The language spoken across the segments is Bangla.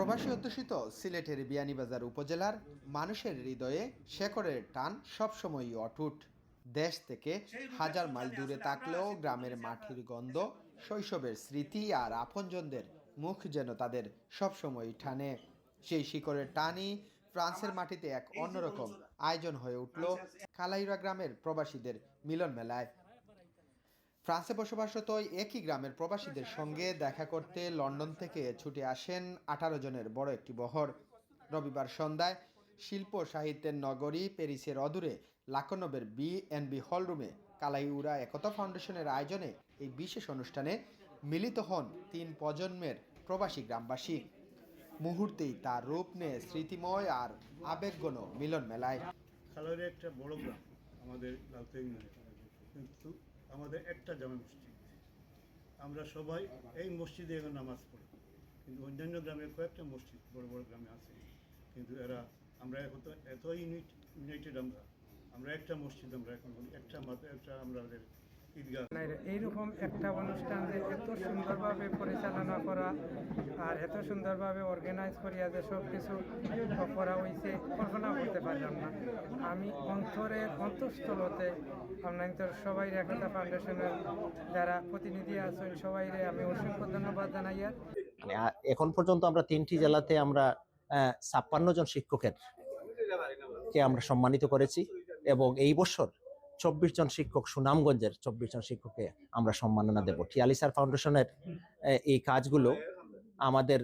প্রবাসী অধ্যুষিত সিলেটের বিয়ানীবাজার উপজেলার মানুষের হৃদয়ে শেকড়ের টান সবসময়ই অটুট। দেশ থেকে হাজার মাইল দূরে থাকলেও গ্রামের মাটির গন্ধ, শৈশবের স্মৃতি আর আপনজনদের মুখ যেন তাদের সবসময়ই টানে। সেই শিকড়ের টানই ফ্রান্সের মাটিতে এক অন্যরকম আয়োজন হয়ে উঠল কালাইরা গ্রামের প্রবাসীদের মিলন মেলায় ফ্রান্সে বসবাসরত একই গ্রামের প্রবাসীদের সঙ্গে দেখা করতে লন্ডন থেকে ছুটে আসেন আঠারো জনের বড় একটি বহর। রবিবার সন্ধ্যায় শিল্প সাহিত্যের নগরী প্যারিসের অদূরে লাকনবের বি এন বি হলরুমে কালাইউরা একতা ফাউন্ডেশনের আয়োজনে এই বিশেষ অনুষ্ঠানে মিলিত হন তিন প্রজন্মের প্রবাসী গ্রামবাসী। মুহূর্তেই তার রূপ নেয় স্মৃতিময় আর আবেগগণ মিলন মেলায় একটা বড় গ্রাম, আমাদের কিন্তু আমাদের একটা জামে মসজিদ আমরা সবাই এই মসজিদে এখন নামাজ পড়ি। কিন্তু অন্যান্য গ্রামে কয়েকটা মসজিদ, বড় বড় গ্রামে আছে। কিন্তু এরা, আমরা এখন তো এত ইউনিট, ইউনাইটেড আমরা। আমরা একটা মসজিদ আমরা এখন একটা মাত্র একটা আমরা ঈদগাহ। এইরকম একটা অনুষ্ঠান যে এত সুন্দরভাবে পরিচালনা করা আর এত সুন্দরভাবে অর্গানাইজ করিয়া যে সব কিছু করা হয়েছে কল্পনা করতে পারলাম না। আমি অন্তরের অন্তঃস্থলতে আপনাদের সবাই একতা ফাউন্ডেশনের যারা প্রতিনিধি আছেন, সবাইরে আমি অসংখ্য ধন্যবাদ জানাই আর মানে এখন পর্যন্ত আমরা তিনটি জেলাতে আমরা ছাপ্পান্ন জন শিক্ষকের কে আমরা সম্মানিত করেছি এবং এই বছর চব্বিশ জন শিক্ষক সুনামগঞ্জের চব্বিশ জন শিক্ষককে আমরা সম্মাননা দেব। টিয়ালিসার ফাউন্ডেশনের আহ, এই কাজগুলো আমাদের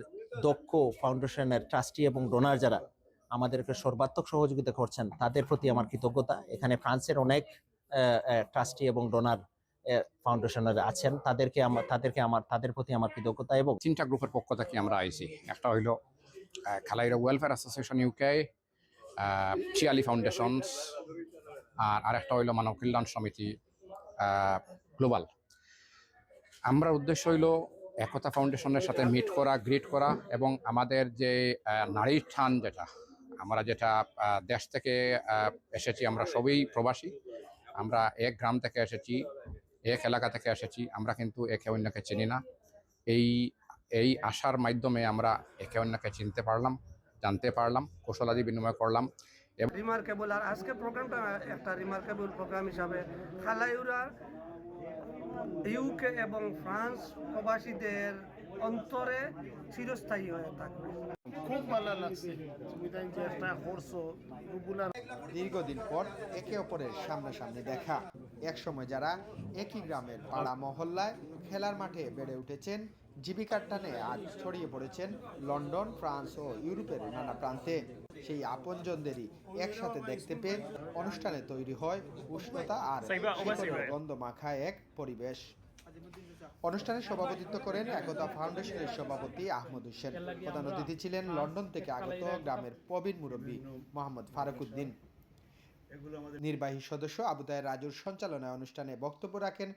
দক্ষ ফাউন্ডেশনের ট্রাস্টি এবং ডোনার যারা আমাদেরকে সর্বাত্মক সহযোগিতা করছেন তাদের প্রতি আমার কৃতজ্ঞতা। এখানে ফ্রান্সের অনেক ট্রাস্টি এবং ডোনার ফাউন্ডেশনের আছেন। তাদেরকে আমার তাদেরকে আমার তাদের প্রতি আমার কৃতজ্ঞতা এবং তিনটা গ্রুপের পক্ষ থেকে আমরা আইছি। একটা হইল Kalaira welfare association UK Chiyali foundations আর আরেকটা হইল মানব কল্যাণ সমিতি গ্লোবাল আমরা উদ্দেশ্য হইল একতা ফাউন্ডেশনের সাথে মিট করা গ্রিট করা এবং আমাদের যে নারীর স্থান যেটা, আমরা যেটা দেশ থেকে এসেছি, আমরা সবই প্রবাসী। আমরা এক গ্রাম থেকে এসেছি, এক এলাকা থেকে এসেছি, আমরা কিন্তু একে অন্যকে চিনি না। এই এই আশার মাধ্যমে আমরা একে অন্যকে চিনতে পারলাম, জানতে পারলাম, কৌশলাদি বিনিময় করলাম। রিমার্কেবল আর আজকে প্রোগ্রামটা একটা রিমার্কেবল প্রোগ্রাম হিসাবে খালাইউরার ইউকে এবং ফ্রান্স প্রবাসীদের অন্তরে চিরস্থায়ী হয়ে থাকবে। খুব ভালো লাগছে। তুমি তাই যে একটা করছ দীর্ঘদিন পর একে অপরের সামনাসামনি দেখা। একসময় যারা একই গ্রামের পাড়া মহল্লায় খেলার মাঠে বেড়ে উঠেছেন জীবিকার টানে আজ ছড়িয়ে পড়েছেন লন্ডন ফ্রান্স ও ইউরোপের নানা প্রান্তে। সেই আপনজনদেরই একসাথে দেখতে পেয়ে অনুষ্ঠানে তৈরি হয় উষ্ণতা আর গন্ধ মাখা এক পরিবেশ। অনুষ্ঠানে সভাপতিত্ব করেন একতা ফাউন্ডেশনের সভাপতি আহমদ হোসেন। প্রধান অতিথি ছিলেন লন্ডন থেকে আগত গ্রামের প্রবীণ মুরব্বী মোহাম্মদ ফারুক উদ্দিন। নির্বাহী সদস্য আবুদায় রাজুর সঞ্চালনায় অনুষ্ঠানে বক্তব্য রাখেন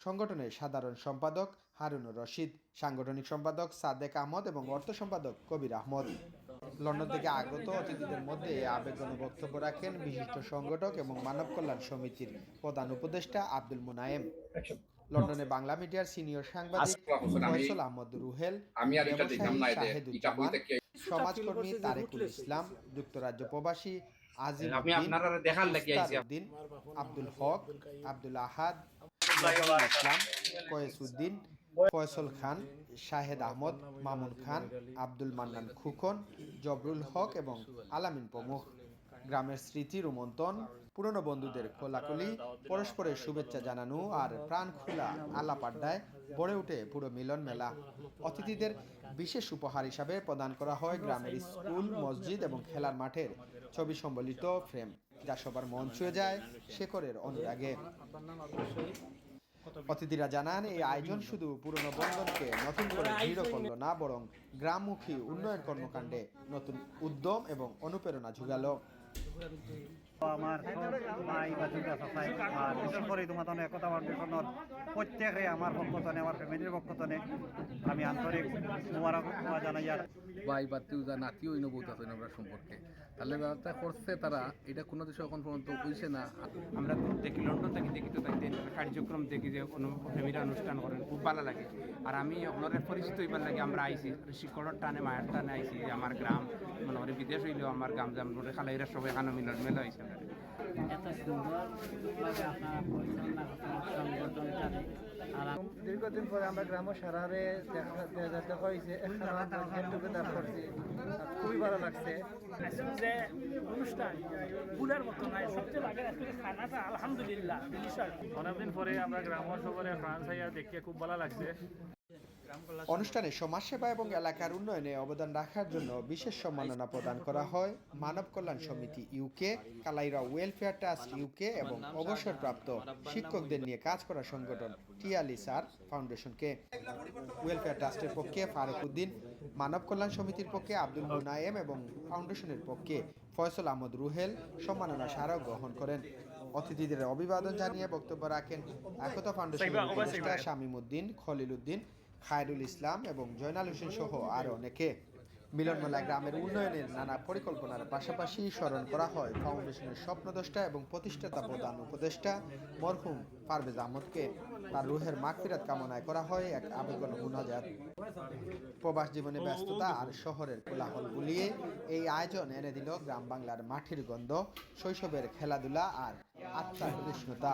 সংগঠনের সাধারণ সম্পাদক হারুনুর রশিদ সাংগঠনিক সম্পাদক সাদেক আহমদ এবং অর্থ সম্পাদক কবির আহমদ। লন্ডন থেকে আগত অতিথিদের মধ্যে আবেগন বক্তব্য রাখেন বিশিষ্ট সংগঠক এবং মানব কল্যাণ সমিতির প্রধান উপদেষ্টা আব্দুল মুনায়েম। লন্ডনে বাংলা মিডিয়ার সিনিয়র সাংবাদিক ফয়সল আহমদ রুহেল আমি আর এটা দেখলাম না ব্যবসায়ী শাহেদুজ্জামান সমাজকর্মী তারেকুল ইসলাম যুক্তরাজ্য প্রবাসী আমি আপনারা দেখার লাগি আইছি ইফতার আব্দুল হক আব্দুল আহাদ ইসলাম কয়েস উদ্দিন ফয়সল খান শাহেদ আহমদ মামুন খান আব্দুল মান্নান খুকন জবরুল হক এবং আলামিন প্রমুখ। গ্রামের স্মৃতি রোমন্থন পুরনো বন্ধুদের কোলাকুলি পরস্পরের শুভেচ্ছা জানানো আর প্রাণ খোলা আলাপ আড্ডায় গড়ে ওঠে পুরো মিলন মেলা। অতিথিদের বিশেষ উপহার হিসাবে প্রদান করা হয় গ্রামের স্কুল, মসজিদ এবং খেলার মাঠের ছবি সম্বলিত ফ্রেম, যা সবার মন ছুঁয়ে যায় শেখরের অনুরাগে। অতিথিরা জানান, এই আয়োজন শুধু পুরনো বন্ধনকে নতুন করে দৃঢ় করল না, বরং গ্রামমুখী উন্নয়ন কর্মকাণ্ডে নতুন উদ্যম এবং অনুপ্রেরণা জুগালো আমার মাই বা দুর্গা সফাই আর বিশেষ করে তোমার একতা ফাউন্ডেশনের প্রত্যেকে আমার পক্ষতনে আমার ফ্যামিলির পক্ষতনে আমি আন্তরিক মুবারক জানাই আর ভাই বাতিও যা নাতিও ইনো বহুত আছে আমরা সম্পর্কে। তাহলে ব্যবস্থা করছে তারা এটা কোনো দেশে এখন পর্যন্ত বুঝছে না। আমরা দূর দেখি লন্ডন থেকে দেখি তো তাই কার্যক্রম দেখি যে কোনো ফ্যামিলি অনুষ্ঠান করেন খুব ভালো লাগে। আর আমি ওনাদের পরিচিত হইবার লাগে আমরা আইছি শিকড়ের টানে মায়ের টানে আইছি যে আমার গ্রাম মনে করে বিদেশ হইলেও আমার গ্রাম যে আমরা খালাইরা সবাই এখানে মিলন মেলা হয়েছে এত সুন্দরভাবে দীর্ঘদিন পরে আমরা গ্রাম সারারে দেখা হয়েছে করছি। খুবই ভালো লাগছে। যে অনুষ্ঠান ভুলার মতো নাই। সবচেয়ে লাগে খানাটা আলহামদুলিল্লাহ অনেকদিন পরে আমরা গ্রাম শহরে ফ্রান্স আইয়া দেখিয়ে খুব ভালো লাগছে। অনুষ্ঠানে সমাজসেবা এবং এলাকার উন্নয়নে অবদান রাখার জন্য বিশেষ সম্মাননা প্রদান করা হয়। মানব কল্যাণ সমিতি UK Kalaira welfare trust UK এবং অবসরপ্রাপ্ত শিক্ষকদের নিয়ে কাজ করা সংগঠন টিয়ালি স্যার ফাউন্ডেশনকে ওয়েলফেয়ার ট্রাস্টের পক্ষে ফারুক উদ্দিন মানব কল্যাণ সমিতির পক্ষে আব্দুল মুনায়েম এবং ফাউন্ডেশনের পক্ষে ফয়সল আহমদ রুহেল সম্মাননা স্মারক গ্রহণ করেন। অতিথিদের অভিবাদন জানিয়ে বক্তব্য রাখেন একতা ফাউন্ডেশনের উপদেষ্টা শামীম উদ্দিন খলিল উদ্দিন খায়রুল ইসলাম এবং জয়নাল হোসেন সহ আরও অনেকে। মিলনমেলা গ্রামের উন্নয়নের নানা পরিকল্পনার পাশাপাশি স্মরণ করা হয় ফাউন্ডেশনের স্বপ্নদ্রষ্টা এবং প্রতিষ্ঠাতা প্রধান উপদেষ্টা মরহুম পারভেজ আহমদকে। তার রুহের মাগফিরাত কামনায় করা হয় এক আবেগন মুনাজাত। প্রবাস জীবনে ব্যস্ততা আর শহরের কোলাহল গুলিয়ে এই আয়োজন এনে দিল গ্রাম বাংলার মাটির গন্ধ, শৈশবের খেলাধুলা আর আত্মার কৃষ্ণতা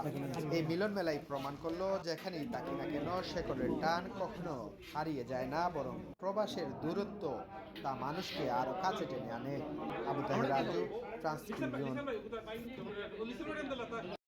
এই মিলন মেলাই প্রমাণ করল যেখানেই তাকি না কেন শেকড়ের টান কখনো হারিয়ে যায় না, বরং প্রবাসের দূরত্ব তা মানুষকে আরও কাছে টেনে আনে। আবু তাহের রাজু ট্রান্সক্রিপশন